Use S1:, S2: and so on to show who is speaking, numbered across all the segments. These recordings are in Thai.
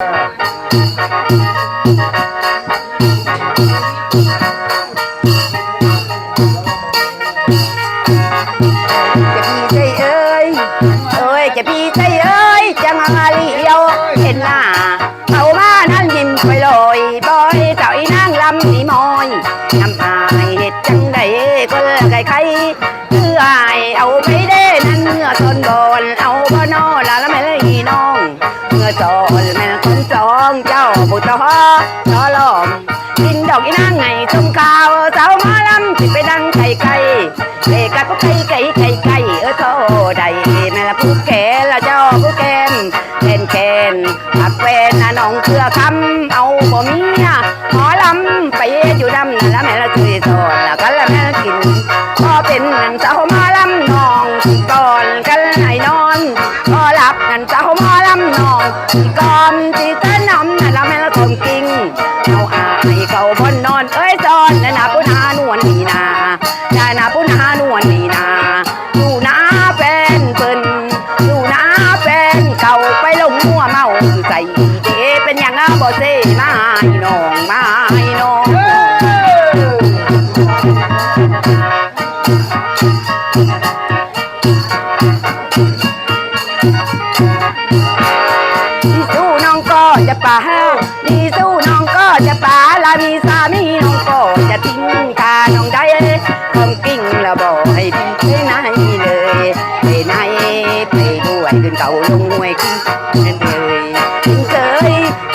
S1: จะพี่ใจเอ้ยเอ้ยจะพี่ใจเอ้ยจะมาเลี้ยวเห็นหน้าเขามานั่นยิ้มไปลอยบอยเจ้าอีนางลำนี่มอยยำอายเห็ดจังใดก็เลยไก่ไข่คืออายเอาไปเด้นั่นเมื่อตอนบอนเอาบ่นอนละแล้วแม่เลยน้อง เมื่อจอน จ้าบุตรฮอตอลอมกินดอกอีนางไงชมขาวสาวมาลำสิไปดังไก่ไก่เอกะก็ไก่ไก่ไก่ไก่เออโทใดแม่ละผู้แก่ละเจ้าผู้แกมแคนแคนผักแฟนน่ะน้องเครือคำเอาบ่มียหมอลำไปอยู่ดำนั่นละแม่ละช่วยสอนละกันละแม่ละกินพอเป็นนั่นสาวหมา เอาอายเขาบนนอนเอ้ยจอนนั่นนะปุนานวลนี่นาได้นะปุนานวลนี่นาดูนาะแฟนเปิ้นดูนาะแฟนเก่าไปลงมัวเมาใส่เจเป็นอย่างอะบ่เซ่มาให้น้องมาให้น้องนี่สู้น้องก็จะป่านี่สู้น้องก็จะป่า ลามีสามีน้องก็จะทิ้งกาน้องได้คอมกิ้งล้วบอกให้พี่ไปไหนเลยไปไหนไปด้วยขึ้นเก่าลงห่วยขึ้นนั่นเลยเป็นเคย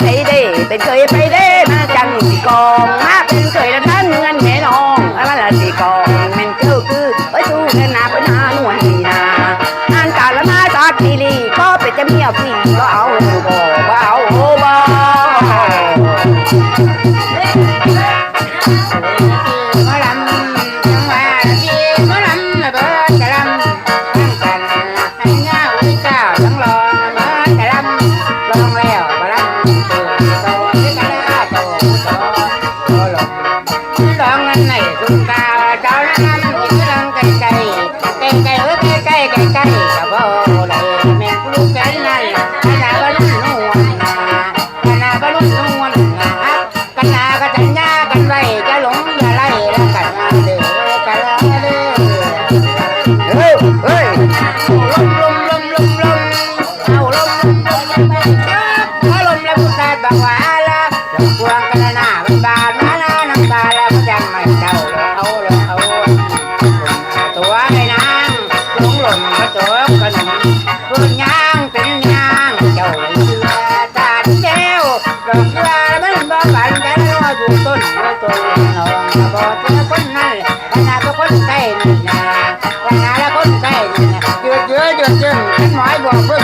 S1: ไปเด้เป็นเคยไปเด้มาจังสิกองมาเป็นเคยแล้วท่านเงินแม่น้องอะไรละสิกองแม่นคือคือไปสู้กันนาปัญหา นั้น
S2: ไหนคุณตาเจ้าน้ำกินลังไก่ไก่ไก่ไก่เอ้ยไก่ไก่ไก่ไก่กะบ่ได้แม่กูรู้กันนั่นขนาบ่รุ่นนวลนาขนาบ่รุ่นนวลนากันาก็จัญญากันไว้จะหลงอย่าไล่แล้วกันมาเด้อกันเด้อ
S1: เฮ้ยเฮ้ย
S2: ลมลมลมลมลมเอาลมลมลมลมเอาลมแล้วผู้ชายบอกว่าละกวงกันหน้ามันบานมาหน้าน้ำตาแล้วมันยังไม่จ้า ฝันกันว่าอยู่ต้นต้นหนองบ่เจอคนนั้นวันาดก็คนใกล้นี่นะวันาดแล้วคนใกล้นี่นะเยอะเยอะเยอะเยอะฉันหมายบอกเพิ่งใน